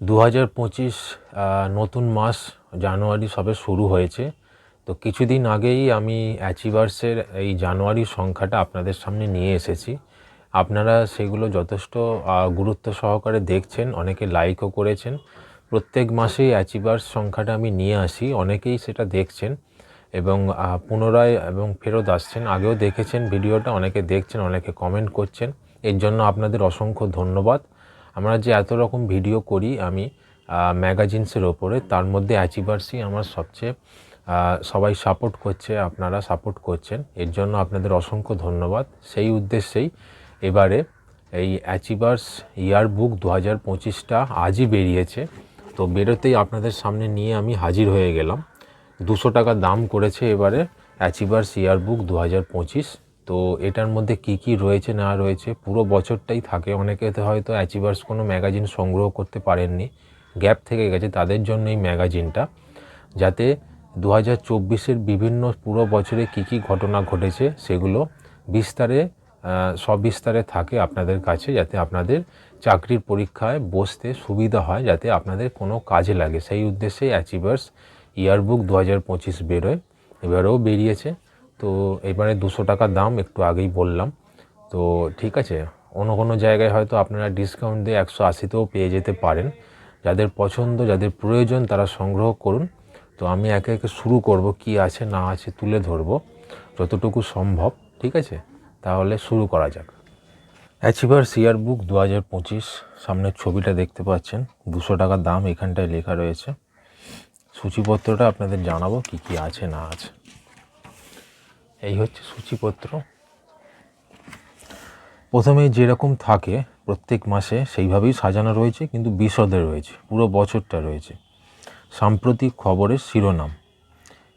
দু হাজার পঁচিশ নতুন মাস জানুয়ারি সবে শুরু হয়েছে। তো কিছুদিন আগেই আমি অ্যাচিভার্সের এই জানুয়ারির সংখ্যাটা আপনাদের সামনে নিয়ে এসেছি। আপনারা সেগুলো যথেষ্ট গুরুত্ব সহকারে দেখছেন, অনেকে লাইকও করেছেন। প্রত্যেক মাসেই অ্যাচিভার্স সংখ্যাটা আমি নিয়ে আসি, অনেকেই সেটা দেখছেন এবং পুনরায় এবং ফেরত আসছেন। আগেও দেখেছেন ভিডিওটা, অনেকে দেখছেন, অনেকে কমেন্ট করছেন। এর জন্য আপনাদের অসংখ্য ধন্যবাদ। আমরা যে এত রকম ভিডিও করি, আমি ম্যাগাজিনসের ওপরে, তার মধ্যে অ্যাচিভার্সই আমার সবচেয়ে সবাই সাপোর্ট করছে, আপনারা সাপোর্ট করছেন। এর জন্য আপনাদের অসংখ্য ধন্যবাদ। সেই উদ্দেশ্যেই এবারে এই অ্যাচিভার্স ইয়ার বুক দু হাজার পঁচিশটা আজই বেরিয়েছে। তো বেরোতেই আপনাদের সামনে নিয়ে আমি হাজির হয়ে গেলাম। দুশো টাকা দাম করেছে এবারে অ্যাচিভার্স ইয়ার বুক দু হাজার পঁচিশ। তো এটার মধ্যে কি কি রয়েছে না রয়েছে পুরো বছরটাই থাকে। অনেকে হয়তো অ্যাচিভার্স কোনো ম্যাগাজিন সংগ্রহ করতে পারেননি। গ্যাপ থেকে গেছে তাদের জন্য এই ম্যাগাজিনটা যাতে দু হাজার চব্বিশের বিভিন্ন পুরো বছরে কি কি ঘটনা ঘটেছে সেগুলো বিস্তারে আহ, সবিস্তারে থাকে আপনাদের কাছে যাতে আপনাদের চাকরির পরীক্ষায় বসতে সুবিধা হয় যাতে আপনাদের কোনো কাজে লাগে। সেই উদ্দেশ্যে অ্যাচিভার্স ইয়ারবুক দু হাজার পঁচিশ বেরোয়। এবারেও বেরিয়েছে। তো এবারে দুশো টাকা দাম একটু আগেই বললাম। তো ঠিক আছে, অন্য কোনো জায়গায় হয়তো আপনারা ডিসকাউন্ট দিয়ে একশো আশিতেও পেয়ে যেতে পারেন। যাদের পছন্দ, যাদের প্রয়োজন তারা সংগ্রহ করুন। তো আমি একে একে শুরু করব, কি আছে না আছে তুলে ধরবো, যতটুকু সম্ভব, ঠিক আছে? তাহলে শুরু করা যাক। অ্যাচিভার সিয়ার বুক দু হাজার পঁচিশ, সামনের ছবিটা দেখতে পাচ্ছেন। দুশো টাকা দাম এখানটায় লেখা রয়েছে। সূচিপত্রটা আপনাদের জানাব কি কি আছে না আছে। এই হচ্ছে সূচিপত্র। প্রথমে যেরকম থাকে, প্রত্যেক মাসে সেইভাবেই সাজানো রয়েছে, কিন্তু বিশদে রয়েছে, পুরো বছরটা রয়েছে। সাম্প্রতিক খবরের শিরোনাম।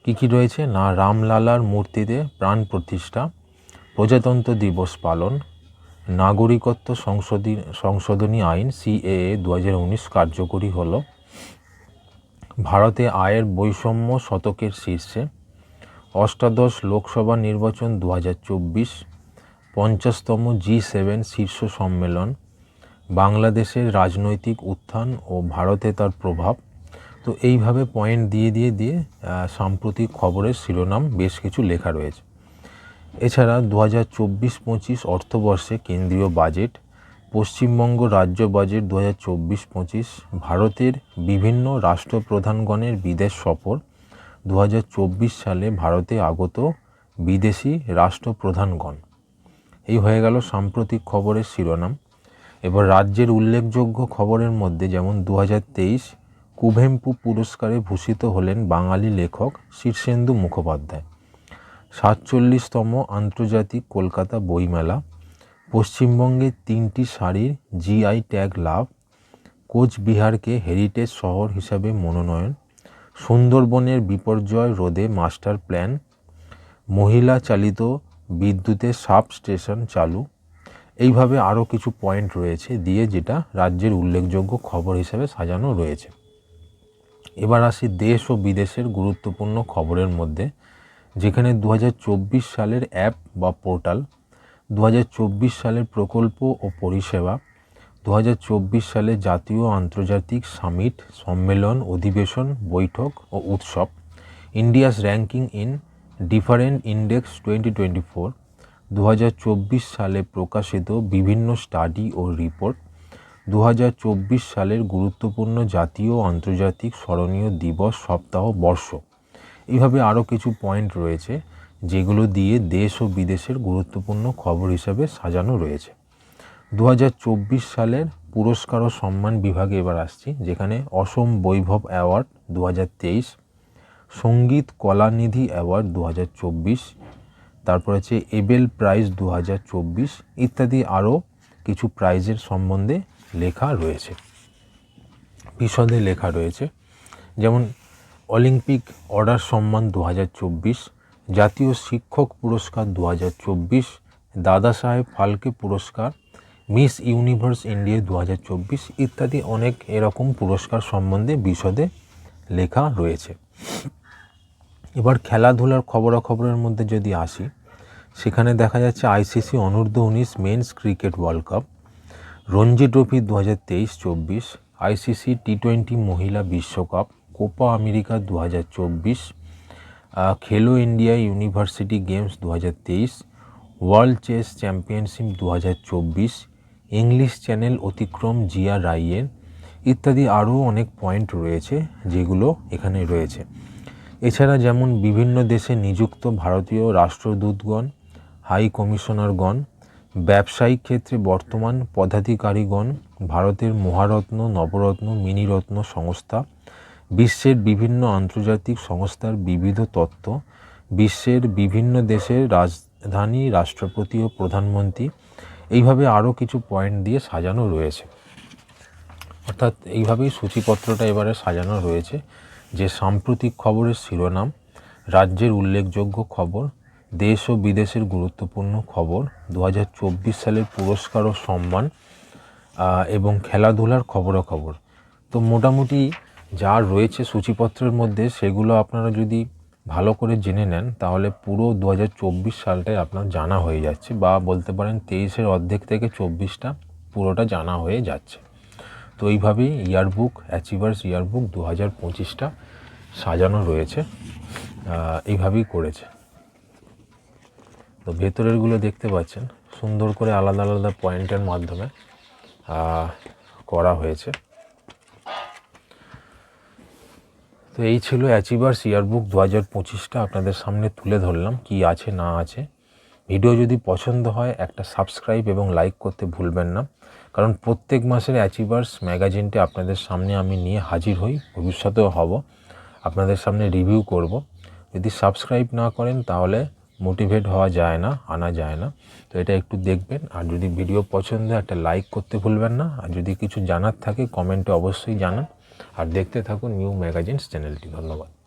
কী কী রয়েছে? না, রামলালার মূর্তিতে প্রাণ প্রতিষ্ঠা, প্রজাতন্ত্র দিবস পালন, নাগরিকত্ব সংশোধী, সংশোধনী আইন, সিএএ দু হাজার উনিশ কার্যকরী হল, ভারতে আয়ের বৈষম্য শতকের শীর্ষে অষ্টাদশ লোকসভা নির্বাচন দু হাজার চব্বিশ, পঞ্চাশতম জি সেভেন শীর্ষ সম্মেলন, বাংলাদেশের রাজনৈতিক উত্থান ও ভারতে তার প্রভাব। তো এইভাবে পয়েন্ট দিয়ে দিয়ে দিয়ে সাম্প্রতিক খবরের শিরোনাম বেশ কিছু লেখা রয়েছে। এছাড়া দু হাজার চব্বিশ পঁচিশ অর্থবর্ষে কেন্দ্রীয় বাজেট পশ্চিমবঙ্গ রাজ্য বাজেট দু হাজার চব্বিশ পঁচিশ, ভারতের বিভিন্ন রাষ্ট্রপ্রধানগণের বিদেশ সফর দু হাজার চব্বিশ সালে ভারতে আগত বিদেশি রাষ্ট্রপ্রধানগণ। এই হয়ে গেল সাম্প্রতিক খবরের শিরোনাম। এবার রাজ্যের উল্লেখযোগ্য খবরের মধ্যে যেমন দু হাজার তেইশ কুভেম্পু পুরস্কারে ভূষিত হলেন বাঙালি লেখক শীর্ষেন্দু মুখোপাধ্যায়। সাতচল্লিশতম আন্তর্জাতিক কলকাতা বইমেলা। পশ্চিমবঙ্গে তিনটি শাড়ির জিআই ট্যাগ লাভ। কোচবিহারকে হেরিটেজ শহর হিসাবে মনোনয়ন। সুন্দরবনের বিপর্যয় রোধে মাস্টার প্ল্যান, মহিলা চালিত বিদ্যুতের সাব স্টেশন চালু। এইভাবে আরও কিছু পয়েন্ট রয়েছে দিয়ে যেটা রাজ্যের উল্লেখযোগ্য খবর হিসেবে সাজানো রয়েছে। এবার আসি দেশ ও বিদেশের গুরুত্বপূর্ণ খবরের মধ্যে, যেখানে দু হাজার চব্বিশ সালের অ্যাপ বা পোর্টাল দু হাজার চব্বিশ সালের প্রকল্প ও পরিষেবা দু হাজার চব্বিশ সালে জাতীয় আন্তর্জাতিক সামিট, সম্মেলন, অধিবেশন, বৈঠক ও উৎসব। India's ranking in different index twenty twenty four. দু হাজার চব্বিশ সালে প্রকাশিত বিভিন্ন স্টাডি ও রিপোর্ট। দু হাজার চব্বিশ সালের গুরুত্বপূর্ণ জাতীয় আন্তর্জাতিক স্মরণীয় দিবস সপ্তাহ বর্ষ। এইভাবে আরও কিছু পয়েন্ট রয়েছে, যেগুলো দিয়ে দেশ ও বিদেশের গুরুত্বপূর্ণ খবর হিসাবে সাজানো রয়েছে। দু হাজার চব্বিশ সালের পুরস্কার ও সম্মান বিভাগে এবার আসছি, যেখানে অসম বৈভব অ্যাওয়ার্ড দু হাজার তেইশ, সংগীত কলানিধি অ্যাওয়ার্ড দু হাজার চব্বিশ, তারপর আছে এবেল প্রাইজ দু হাজার চব্বিশ ইত্যাদি আরও কিছু প্রাইজের সম্বন্ধে লেখা রয়েছে। বিশদে লেখা রয়েছে, যেমন অলিম্পিক অর্ডার সম্মান দু হাজার চব্বিশ, জাতীয় শিক্ষক পুরস্কার দু হাজার চব্বিশ, দাদা সাহেব ফালকে পুরস্কার মিস ইউনিভার্স ইন্ডিয়া দু হাজার চব্বিশ ইত্যাদি অনেক এরকম পুরস্কার সম্বন্ধে বিশদে লেখা রয়েছে। এবার খেলাধুলার খবরাখবরের মধ্যে যদি আসি, সেখানে দেখা যাচ্ছে আইসিসি অনূর্ধ্ব উনিশ men's cricket world cup, Ranji trophy দু হাজার তেইশ চব্বিশ, আইসিসি টি টোয়েন্টি মহিলা বিশ্বকাপ, কোপা আমেরিকা দু হাজার চব্বিশ খেলো ইন্ডিয়া ইউনিভার্সিটি গেমস দু হাজার তেইশ, ওয়ার্ল্ড চেস চ্যাম্পিয়নশিপ দু হাজার চব্বিশ ইংলিশ চ্যানেল অতিক্রম জিয়া রাইয়ের ইত্যাদি আরও অনেক পয়েন্ট রয়েছে যেগুলো এখানে রয়েছে। এছাড়া যেমন বিভিন্ন দেশে নিযুক্ত ভারতীয় রাষ্ট্রদূতগণ হাই কমিশনারগণ ব্যবসায়িক ক্ষেত্রে বর্তমান পদাধিকারীগণ, ভারতের মহারত্ন, নবরত্ন, মিনিরত্ন সংস্থা, বিশ্বের বিভিন্ন আন্তর্জাতিক সংস্থার বিবিধ তত্ত্ব, বিশ্বের বিভিন্ন দেশের রাজধানী রাষ্ট্রপতি ও প্রধানমন্ত্রী এইভাবে আরও কিছু পয়েন্ট দিয়ে সাজানো রয়েছে। অর্থাৎ এইভাবেই সূচিপত্রটা এবারে সাজানো রয়েছে, যে সাম্প্রতিক খবরের শিরোনাম, রাজ্যের উল্লেখযোগ্য খবর, দেশ ও বিদেশের গুরুত্বপূর্ণ খবর দু হাজার চব্বিশ সালের পুরস্কার ও সম্মান এবং খেলাধুলার খবরাখবর। তো মোটামুটি যা রয়েছে সূচিপত্রের মধ্যে, সেগুলো আপনারা যদি ভালো করে জেনে নেন, তাহলে পুরো দু সালটাই আপনার জানা হয়ে যাচ্ছে বা বলতে পারেন তেইশের অর্ধেক থেকে চব্বিশটা পুরোটা জানা হয়ে যাচ্ছে। তো এইভাবেই ইয়ারবুক, অ্যাচিভার্স ইয়ারবুক দু হাজার পঁচিশটা সাজানো রয়েছে এইভাবেই করেছে। তো ভেতরেরগুলো দেখতে পাচ্ছেন, সুন্দর করে আলাদা আলাদা পয়েন্টের মাধ্যমে করা হয়েছে। তো এই ছিল অ্যাচিভার্স ইয়ারবুক দু হাজার পঁচিশটা, আপনাদের সামনে তুলে ধরলাম কি আছে, না আছে। ভিডিও যদি পছন্দ হয়, একটা সাবস্ক্রাইব এবং লাইক করতে ভুলবেন না। কারণ প্রত্যেক মাসের অ্যাচিভার্স ম্যাগাজিনটি আপনাদের সামনে আমি নিয়ে হাজির হই, ভবিষ্যতেও হব। আপনাদের সামনে রিভিউ করব। যদি সাবস্ক্রাইব না করেন, তাহলে মোটিভেট হওয়া যায় না, আনা যায় না। তো এটা একটু দেখবেন। আর যদি ভিডিও পছন্দ হয়, একটা লাইক করতে ভুলবেন না। আর যদি কিছু জানার থাকে কমেন্টে অবশ্যই জানান। আর দেখতে থাকুন নিউ ম্যাগাজিনস চ্যানেলটি। ধন্যবাদ।